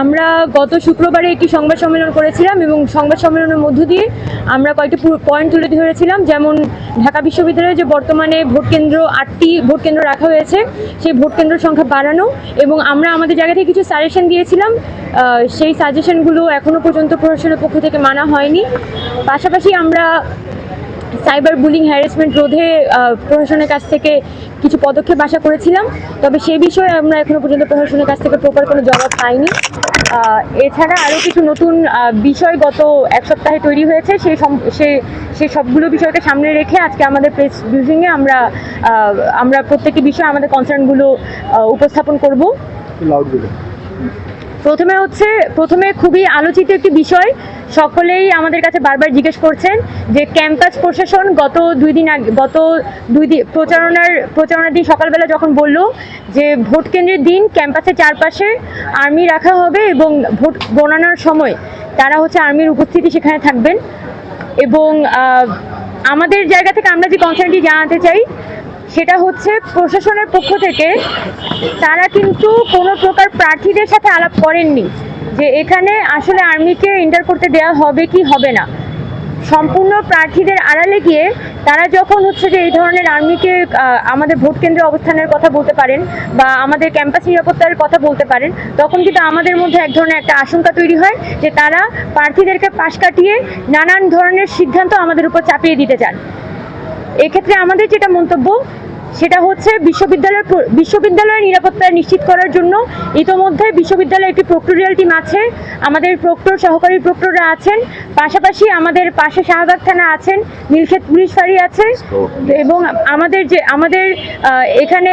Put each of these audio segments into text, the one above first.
আমরা গত শুক্রবারে একটি সংবাদ সম্মেলন করেছিলাম এবং সংবাদ সম্মেলনের মধ্য দিয়ে আমরা কয়েকটি পয়েন্ট তুলে ধরেছিলাম। যেমন ঢাকা বিশ্ববিদ্যালয়ে যে বর্তমানে ভোট কেন্দ্র আটটি ভোট কেন্দ্র রাখা হয়েছে, সেই ভোট কেন্দ্র সংখ্যা বাড়ানো এবং আমরা আমাদের জায়গা থেকে কিছু সাজেশন দিয়েছিলাম। সেই সাজেশনগুলো এখনও পর্যন্ত প্রশাসনের পক্ষ থেকে মানা হয়নি। পাশাপাশি আমরা সাইবার বুলিং হ্যারাসমেন্ট রোধে প্রশাসনের কাছ থেকে কিছু পদক্ষেপ আশা করেছিলাম। তবে সেই বিষয়ে আমরা এখনও পর্যন্ত প্রশাসনের কাছ থেকে প্রপার কোনো জবাব পাইনি। এছাড়া আরও কিছু নতুন বিষয় গত এক সপ্তাহে তৈরি হয়েছে। সেই সে সেই সবগুলো বিষয়কে সামনে রেখে আজকে আমাদের প্রেস ব্রিফিংয়ে আমরা আমরা প্রত্যেকটি বিষয়ে আমাদের কনসার্নগুলো উপস্থাপন করব। প্রথমে হচ্ছে প্রথমে খুবই আলোচিত একটি বিষয় সকলেই আমাদের কাছে বারবার জিজ্ঞেস করছেন যে ক্যাম্পাস প্রশাসন গত দুই দিন আগে, গত দুই দিন প্রচারণার প্রচারণার দিন সকালবেলা যখন বলল যে ভোট কেন্দ্রের দিন ক্যাম্পাসের চারপাশে আর্মি রাখা হবে এবং ভোট গণনার সময় তারা হচ্ছে আর্মির উপস্থিতি সেখানে থাকবেন এবং আমাদের জায়গা থেকে আমরা যে কনসার্নটি জানাতে চাই সেটা হচ্ছে প্রশাসনের পক্ষ থেকে তারা কিন্তু কোনো প্রকার প্রার্থীদের সাথে আলাপ করেননি। যে এখানে আসলে আর্মিকে এন্টার করতে দেওয়া হবে কি হবে না? সম্পূর্ণ প্রার্থীদের আড়ালে গিয়ে তারা যখন হচ্ছে যে এই ধরনের আর্মিকে আমাদের ভোট কেন্দ্রে অবস্থানের কথা বলতে পারেন বা আমাদের ক্যাম্পাস নিরাপত্তার কথা বলতে পারেন, তখন কিন্তু আমাদের মধ্যে এক ধরনের একটা আশঙ্কা তৈরি হয় যে তারা প্রার্থীদেরকে পাশ কাটিয়ে নানান ধরনের সিদ্ধান্ত আমাদের উপর চাপিয়ে দিতে চান। এক্ষেত্রে আমাদের যেটা মন্তব্য সেটা হচ্ছে বিশ্ববিদ্যালয়ের বিশ্ববিদ্যালয়ের নিরাপত্তা নিশ্চিত করার জন্য। ইতোমধ্যে বিশ্ববিদ্যালয়ে একটি প্রক্টোরিয়াল টিম আছে। আমাদের প্রক্টর, সহকারী প্রক্টররা আছেন। পাশাপাশি আমাদের পাশে শাহবাগ থানা আছেন, নীলক্ষেত পুলিশ ফাঁড়ি আছে এবং আমাদের যে, আমাদের এখানে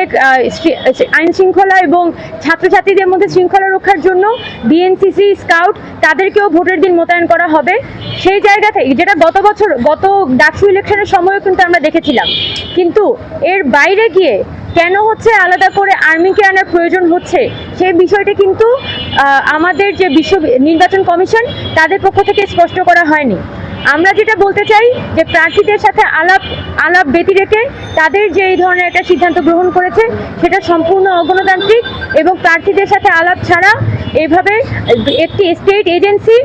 আইন শৃঙ্খলা এবং ছাত্রছাত্রীদের মধ্যে শৃঙ্খলা রক্ষার জন্য বিএনসিসি স্কাউট তাদেরকেও ভোটের দিন মোতায়েন করা হবে। সেই জায়গা থেকে, যেটা গত বছর, গত ডাকসু ইলেকশনের সময়ও কিন্তু আমরা দেখেছিলাম। কিন্তু এর বাইরে গিয়ে কেন হচ্ছে আলাদা করে আর্মিকে আনার প্রয়োজন হচ্ছে? সেই বিষয়টা কিন্তু আমাদের যে বিশ্ব নির্বাচন কমিশন, তাদের পক্ষ থেকে স্পষ্ট করা হয়নি। আমরা যেটা বলতে চাই যে প্রার্থীদের সাথে আলাপ আলাপ ব্যতি রেখে তাদের যে এই ধরনের একটা সিদ্ধান্ত গ্রহণ করেছে, সেটা সম্পূর্ণ অগণতান্ত্রিক এবং প্রার্থীদের সাথে আলাপ ছাড়া এভাবে একটি স্টেট এজেন্সি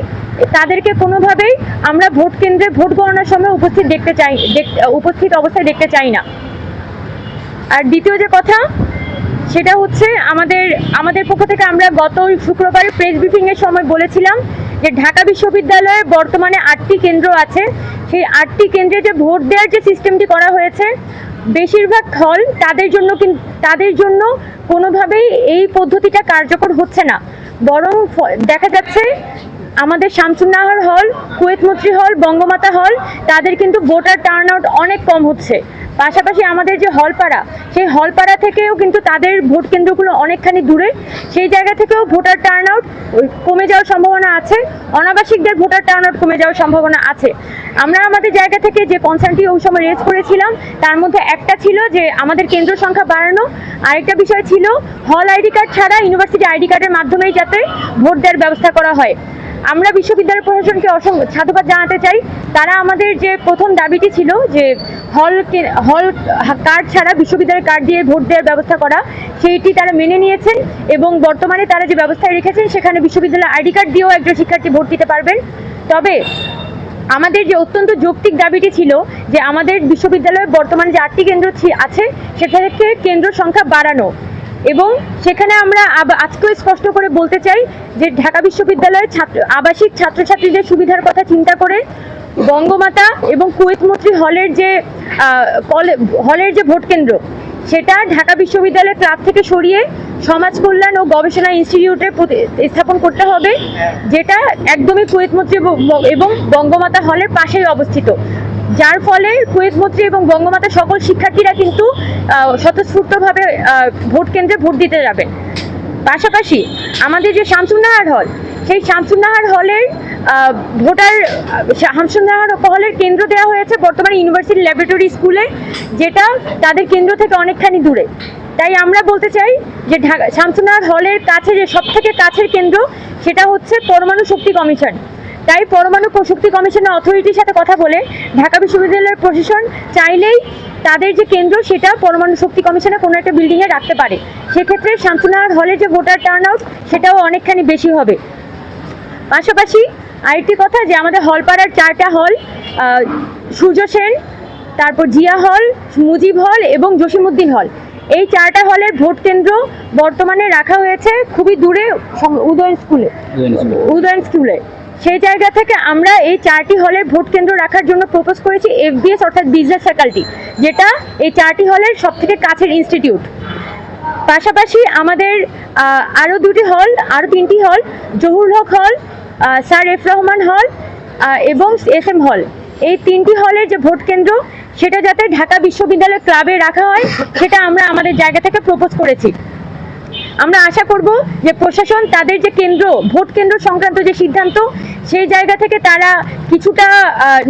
তাদেরকে কোনোভাবেই আমরা ভোট কেন্দ্রে ভোট গণনার সময় উপস্থিত দেখতে চাই উপস্থিত অবস্থায় দেখতে চাই না। আর দ্বিতীয় যে কথা, সেটা হচ্ছে আমাদের আমাদের পক্ষ থেকে আমরা গত শুক্রবারে প্রেস ব্রিফিং এর সময় বলেছিলাম যে ঢাকা বিশ্ববিদ্যালয়ে বর্তমানে আটটি কেন্দ্র আছে। সেই আটটি কেন্দ্রে যে ভোট দেওয়ার যে সিস্টেমটি করা হয়েছে, বেশিরভাগ হল তাদের জন্য তাদের জন্য কোনোভাবেই এই পদ্ধতিটা কার্যকর হচ্ছে না। বরং দেখা যাচ্ছে আমাদের শামসুন্নাহার হল, কুয়েত মৈত্রী হল, বঙ্গমাতা হল, তাদের কিন্তু ভোটার টার্ন আউট অনেক কম হচ্ছে। পাশাপাশি আমাদের যে হলপাড়া, সেই হলপাড়া থেকেও কিন্তু তাদের ভোট কেন্দ্রগুলো অনেকখানি দূরে। সেই জায়গা থেকেও ভোটার টার্ন আউট কমে যাওয়ার সম্ভাবনা আছে। অনাবাসিকদের ভোটার টার্ন আউট কমে যাওয়ার সম্ভাবনা আছে। আমরা আমাদের জায়গা থেকে যে কনসার্নটি ওই সময় রেজ করেছিলাম, তার মধ্যে একটা ছিল যে আমাদের কেন্দ্র সংখ্যা বাড়ানো। আরেকটা বিষয় ছিল, হল আইডি কার্ড ছাড়া ইউনিভার্সিটি আইডি কার্ডের মাধ্যমেই যাতে ভোট দেওয়ার ব্যবস্থা করা হয়। আমরা বিশ্ববিদ্যালয় প্রশাসনকে অসংখ্য সাধুবাদ জানাতে চাই। তারা আমাদের যে প্রথম দাবিটি ছিল যে হল হল কার্ড ছাড়া বিশ্ববিদ্যালয়ের কার্ড দিয়ে ভোট দেওয়ার ব্যবস্থা করা, সেইটি তারা মেনে নিয়েছেন এবং বর্তমানে তারা যে ব্যবস্থায় রেখেছেন, সেখানে বিশ্ববিদ্যালয় আইডি কার্ড দিয়েও একজন শিক্ষার্থী ভোট দিতে পারবেন। তবে আমাদের যে অত্যন্ত যৌক্তিক দাবিটি ছিল যে আমাদের বিশ্ববিদ্যালয়ে বর্তমানে যে আটটি কেন্দ্র আছে সেটা থেকে কেন্দ্র সংখ্যা বাড়ানো। এবং সেখানে আমরা আজকেও স্পষ্ট করে বলতে চাই যে ঢাকা বিশ্ববিদ্যালয়ের ছাত্র আবাসিক ছাত্রছাত্রীদের সুবিধার কথা চিন্তা করে বঙ্গমাতা এবং কুয়েত মৈত্রী হলের যে হলের যে ভোট কেন্দ্র, সেটা ঢাকা বিশ্ববিদ্যালয়ের ক্লাব থেকে সরিয়ে সমাজ কল্যাণ ও গবেষণা ইনস্টিটিউটে স্থাপন করতে হবে, যেটা একদমই কুয়েত মৈত্রী এবং- এবং বঙ্গমাতা হলের পাশেই অবস্থিত। যার ফলে কুয়েত মৈত্রী এবং বঙ্গমাতা সকল শিক্ষার্থীরা কিন্তু স্বতঃস্ফূর্তভাবে ভোট কেন্দ্রে ভোট দিতে যাবেন। পাশাপাশি আমাদের যে শামসুন্নাহার হল, সেই শামসুন্নাহার হলের ভোটার, শামসুন্নাহার হলের কেন্দ্র দেওয়া হয়েছে বর্তমানে ইউনিভার্সিটি ল্যাবরেটরি স্কুলে, যেটা তাদের কেন্দ্র থেকে অনেকখানি দূরে। তাই আমরা বলতে চাই যে ঢাকা, শামসুন্নাহার হলের কাছে যে সব থেকে কাছের কেন্দ্র, সেটা হচ্ছে পরমাণু শক্তি কমিশন। তাই পরমাণু শক্তি কমিশনের অথরিটির সাথে কথা বলে ঢাকা বিশ্ববিদ্যালয়ের প্রশাসন চাইলেই তাদের যে কেন্দ্র সেটা পরমাণু শক্তি কমিশনের কোনো একটা বিল্ডিংয়ে রাখতে পারে। সেক্ষেত্রে শামসুনাহার হলে যে ভোটার টার্ন আউট সেটাও অনেকখানি বেশি হবে। পাশাপাশি আরেকটি কথা যে আমাদের হলপাড়ার চারটা হল সূর্য সেন তারপর জিয়া হল মুজিব হল এবং জসিমউদ্দিন হল। এই চারটা হলের ভোট কেন্দ্র বর্তমানে রাখা হয়েছে খুবই দূরে উদয়ন স্কুলে উদয়ন স্কুলে সেই জায়গা থেকে আমরা এই চারটি হলের ভোট কেন্দ্র রাখার জন্য প্রপোজ করেছি এফবিএস অর্থাৎ বিজনেস ফ্যাকাল্টি যেটা এই চারটি হলের সব থেকে কাছের ইনস্টিটিউট পাশাপাশি আমাদের আরও দুটি হল আরও তিনটি হল জহুর হক হল স্যার এফ রহমান হল এবং এস এম হল এই তিনটি হলের যে ভোট কেন্দ্র, সেটা যাতে ঢাকা বিশ্ববিদ্যালয় ক্লাবে রাখা হয়, সেটা আমরা আমাদের জায়গা থেকে প্রপোজ করেছি। আমরা আশা করব যে প্রশাসন, তাদের যে কেন্দ্র, ভোট কেন্দ্র সংক্রান্ত যে সিদ্ধান্ত, সেই জায়গা থেকে তারা কিছুটা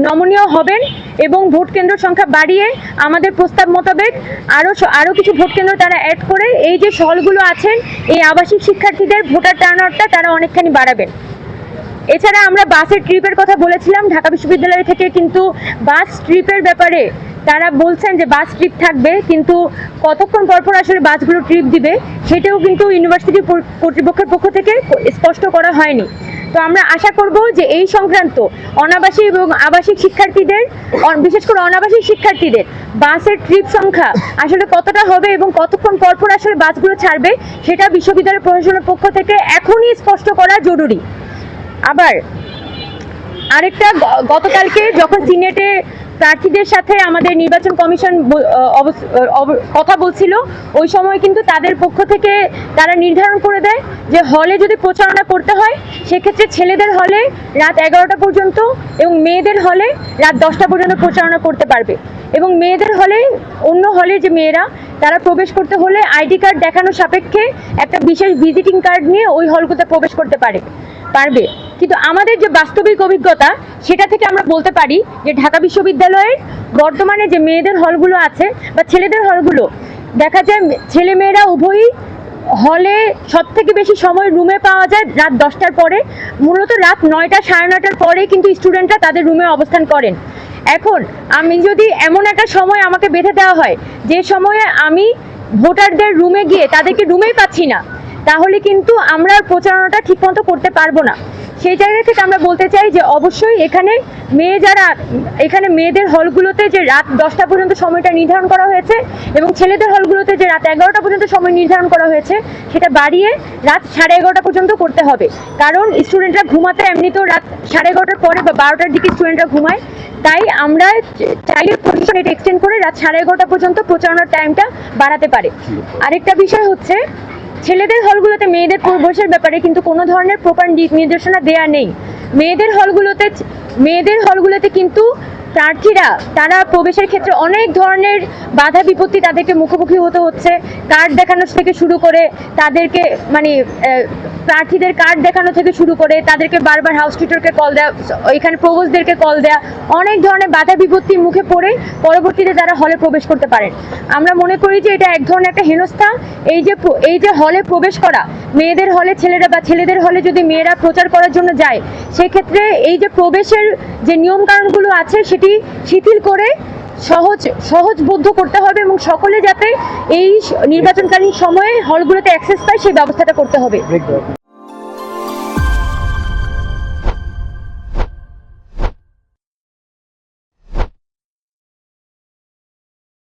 নমনীয় হবেন এবং ভোট কেন্দ্র সংখ্যা বাড়িয়ে আমাদের প্রস্তাব মোতাবেক আরও আরও কিছু ভোট কেন্দ্র তারা অ্যাড করে এই যে হলগুলো আছেন, এই আবাসিক শিক্ষার্থীদের ভোটার টার্ন আউটটা তারা অনেকখানি বাড়াবেন। এছাড়া আমরা বাসের ট্রিপের কথা বলেছিলাম, ঢাকা বিশ্ববিদ্যালয় থেকে কিন্তু বাস ট্রিপের ব্যাপারে তারা বলছেন যে বাস ট্রিপ থাকবে, কিন্তু কতক্ষণ পর পর আসলে বাসগুলো ট্রিপ দিবে, সেটাও কিন্তু ইউনিভার্সিটি কর্তৃপক্ষের পক্ষ থেকে স্পষ্ট করা হয়নি। তো আমরা আশা করব যে এই সংক্রান্ত অনাবাসিক এবং আবাসিক শিক্ষার্থীদের বিশেষ করে অনাবাসিক শিক্ষার্থীদের, বাসের ট্রিপ সংখ্যা আসলে কতটা হবে এবং কতক্ষণ পর পর আসলে বাসগুলো ছাড়বে, সেটা বিশ্ববিদ্যালয় প্রশাসনের পক্ষ থেকে এখনই স্পষ্ট করা জরুরি। আবার আরেকটা গতকালকে যখন সিনেটে প্রার্থীদের সাথে আমাদের নির্বাচন কমিশন কথা বলছিল। ওই সময় কিন্তু তাদের পক্ষ থেকে তারা নির্ধারণ করে দেয় যে হলে যদি প্রচারণা করতে হয়, সেক্ষেত্রে ছেলেদের হলে রাত এগারোটা পর্যন্ত এবং মেয়েদের হলে রাত দশটা পর্যন্ত প্রচারণা করতে পারবে। এবং মেয়েদের হলে অন্য হলে যে মেয়েরা, তারা প্রবেশ করতে হলে আইডি কার্ড দেখানো সাপেক্ষে একটা বিশেষ ভিজিটিং কার্ড নিয়ে ওই হলগুলোতে প্রবেশ করতে পারে পারবে। কিন্তু আমাদের যে বাস্তবিক অভিজ্ঞতা, সেটা থেকে আমরা বলতে পারি যে ঢাকা বিশ্ববিদ্যালয়ের বর্তমানে যে মেয়েদের হলগুলো আছে বা ছেলেদের হলগুলো, দেখা যায় ছেলে মেয়েরা উভয়ই হলে সব থেকে বেশি সময় রুমে পাওয়া যায় রাত দশটার পরে, মূলত রাত নয়টা সাড়ে নয়টার পরে কিন্তু স্টুডেন্টরা তাদের রুমে অবস্থান করেন। এখন আমি যদি এমন একটা সময় আমাকে বেঁধে দেওয়া হয়, যে সময়ে আমি ভোটারদের রুমে গিয়ে তাদেরকে রুমেই পাচ্ছি না, তাহলে কিন্তু আমরা প্রচারণাটা ঠিকমতো করতে পারব না। সেই জায়গা থেকে আমরা বলতে চাই যে অবশ্যই এখানে মেয়ে যারা এখানে মেয়েদের হলগুলোতে যে রাত দশটা পর্যন্ত সময়টা নির্ধারণ করা হয়েছে এবং ছেলেদের হলগুলোতে যে রাত এগারোটা পর্যন্ত সময় নির্ধারণ করা হয়েছে সেটা বাড়িয়ে রাত সাড়ে এগারোটা পর্যন্ত করতে হবে। কারণ স্টুডেন্টরা ঘুমাতে এমনিতেও রাত সাড়ে এগারোটার পরে বা বারোটার দিকে স্টুডেন্টরা ঘুমায় তাই আমরা চাইলে পজিশন এটা এক্সটেন্ড করে রাত সাড়ে এগারোটা পর্যন্ত প্রচারণার টাইমটা বাড়াতে পারে। আরেকটা বিষয় হচ্ছে ছেলেদের হলগুলোতে মেয়েদের প্রবেশের ব্যাপারে কিন্তু কোনো ধরনের প্রপার নির্দেশনা দেয়া নেই। মেয়েদের হলগুলোতে মেয়েদের হলগুলোতে কিন্তু প্রার্থীরা, তারা প্রবেশের ক্ষেত্রে অনেক ধরনের বাধা বিপত্তি তাদেরকে মুখোমুখি হতে হচ্ছে। কার্ড দেখানো থেকে শুরু করে তাদেরকে মানে প্রার্থীদের কার্ড দেখানো থেকে শুরু করে তাদেরকে বারবার হাউস টিউটরকে কল দেওয়া এখানে প্রবোজদেরকে কল দেওয়া অনেক ধরনের বাধা বিপত্তির মুখে পড়ে পরবর্তীতে তারা হলে প্রবেশ করতে পারেন। আমরা মনে করি যে এটা এক ধরনের একটা হেনস্থা। এই যে এই যে হলে প্রবেশ করা মেয়েদের হলে ছেলেরা বা ছেলেদের হলে যদি মেয়েরা প্রচার করার জন্য যায়, সেক্ষেত্রে এই যে প্রবেশের যে নিয়ম কারণগুলো আছে, সেটি শিথিল করে সহজ সহজবদ্ধ করতে হবে এবং সকলে যাতে এই নির্বাচনকালীন সময়ে হলগুলোতে অ্যাক্সেস পায়, সেই ব্যবস্থাটা করতে হবে।